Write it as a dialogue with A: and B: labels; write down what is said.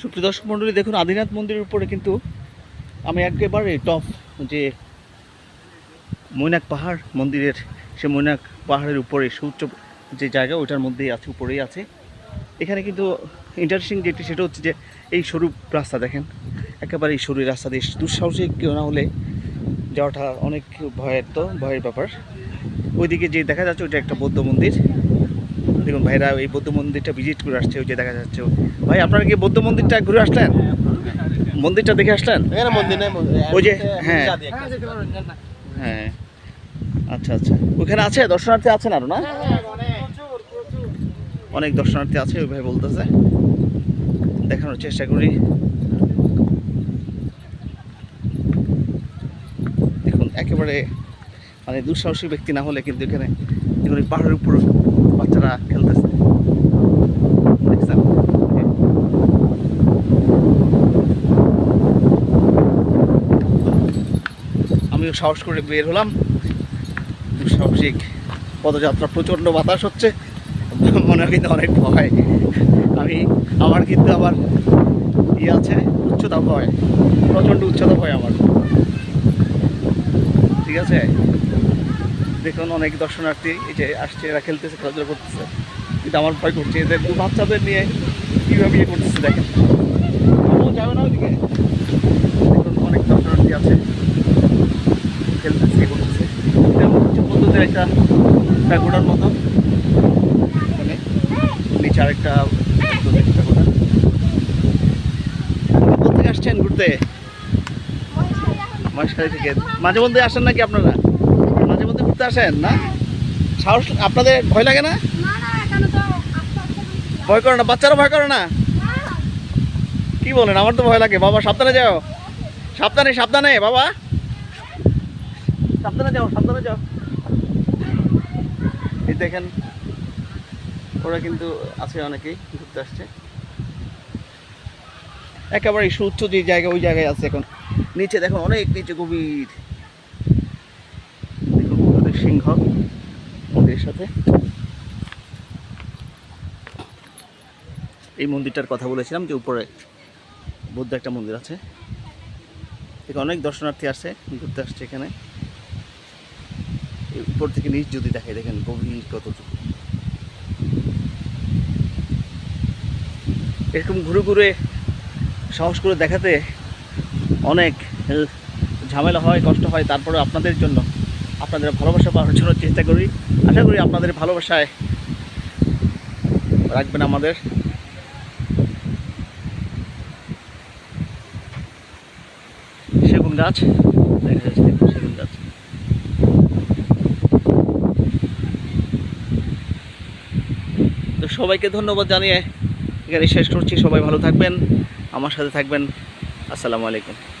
A: সুপ্রিয় দর্শক মণ্ডলী দেখুন, আদিনাথ মন্দিরের উপরে কিন্তু আমি একেবারে টপ যে মৈনাক পাহাড় মন্দিরের, সে মৈনাক পাহাড়ের উপরে সুউচ্চ যে জায়গা, ওইটার মধ্যেই আছে, উপরেই আছে। এখানে কিন্তু ইন্টারেস্টিং যেটি, সেটা হচ্ছে যে এই সরু রাস্তা দেখেন, একেবারে এই সরু রাস্তা দিয়ে, দুঃসাহসিক কেউ না হলে যাওয়াটা অনেক ভয়ের তো ভয়ের ব্যাপার। ওইদিকে যে দেখা যাচ্ছে, ওইটা একটা বৌদ্ধ মন্দির। দেখুন ভাইরা এই বৌদ্ধ মন্দিরটা ভিজিট করে আসছে ওই যে দেখা যাচ্ছে। ভাই আপনারা কি বৌদ্ধ মন্দিরটা ঘুরে আসলেন? মন্দিরটা দেখে আসলেন? ওই যে, হ্যাঁ। হ্যাঁ। আচ্ছা আচ্ছা। ওখানে আছে? দর্শনার্থী আছেন আরও না? অনেক দর্শনার্থী আছে ওই ভাই বলতেছে। দেখানোর চেষ্টা করি। দেখুন একেবারে মানে দুঃসাহসী ব্যক্তি না হলে কিন্তু এখানে দেখুন পাহাড়ের উপর বাচ্চারা খেলতেছে? আমিও সাহস করে বের হলাম। দুঃসাহসিক পদযাত্রা, প্রচণ্ড বাতাস হচ্ছে। মনে হয় কিন্তু অনেক ভয়। আমি আমার কিন্তু আবার ইয়ে আছে, উচ্চতা ভয়। প্রচণ্ড উচ্চতা ভয় আমার। ঠিক আছে? দেখুন অনেক দর্শনার্থী এই যে আসছে, এরা খেলতেছে, খেলাধুলা করতেছে। কিন্তু আমার ভয় করছে, এদের বাচ্চাদের নিয়ে কীভাবে ইয়ে করতেছে দেখেন। যাবে না ওইদিকে। দেখুন অনেক দর্শনার্থী আছে। খেলতেছে ইয়ে করতেছে হচ্ছে বন্ধুদের একটা প্যাগোডার মতো। মানে নিচে আরেকটা প্যাগোডা কোথেকে আসছেন ঘুরতে? মহেশখালী মাঝে মধ্যে আসেন নাকি আপনারা? মধ্যে ঘুরতে আসেন না? সাহস আপনাদের ভয় লাগে না? ভয় করে না? বাচ্চারা ভয় করে না? কি বলেন আমার তো ভয় লাগে। বাবা সাবধানে যাও। সাবধানে সাবধানে বাবা। সাবধানে যাও সাবধানে যাও। এই দেখেন ওরা কিন্তু আছে অনেকেই ঘুরতে আসছে। একেবারে সুউচ্চ যে জায়গা ওই জায়গায় আছে এখন। নিচে দেখো অনেক নিচে গভীর। সিংহ মন্দিরের সাথে। এই মন্দিরটার কথা বলেছিলাম যে উপরে বৌদ্ধ একটা মন্দির আছে। এখানে অনেক দর্শনার্থী আসে, ঘুরতে আসছে এখানে। এই উপর থেকে নিচ যদি দেখে, দেখেন গভীর কতটুকু এরকম ঘুরে ঘুরে সাহস করে দেখাতে অনেক ঝামেলা হয়, কষ্ট হয় তারপরে আপনাদের জন্য আপনাদের ভালোবাসা পাওয়ার জন্য চেষ্টা করি। আশা করি আপনাদের ভালোবাসায় রাখবেন আমাদের। সেগুন গাছ। সেগুন গাছ। তো সবাইকে ধন্যবাদ জানিয়ে এখানে শেষ করছি। সবাই ভালো থাকবেন। আমার সাথে থাকবেন। আসসালামু আলাইকুম।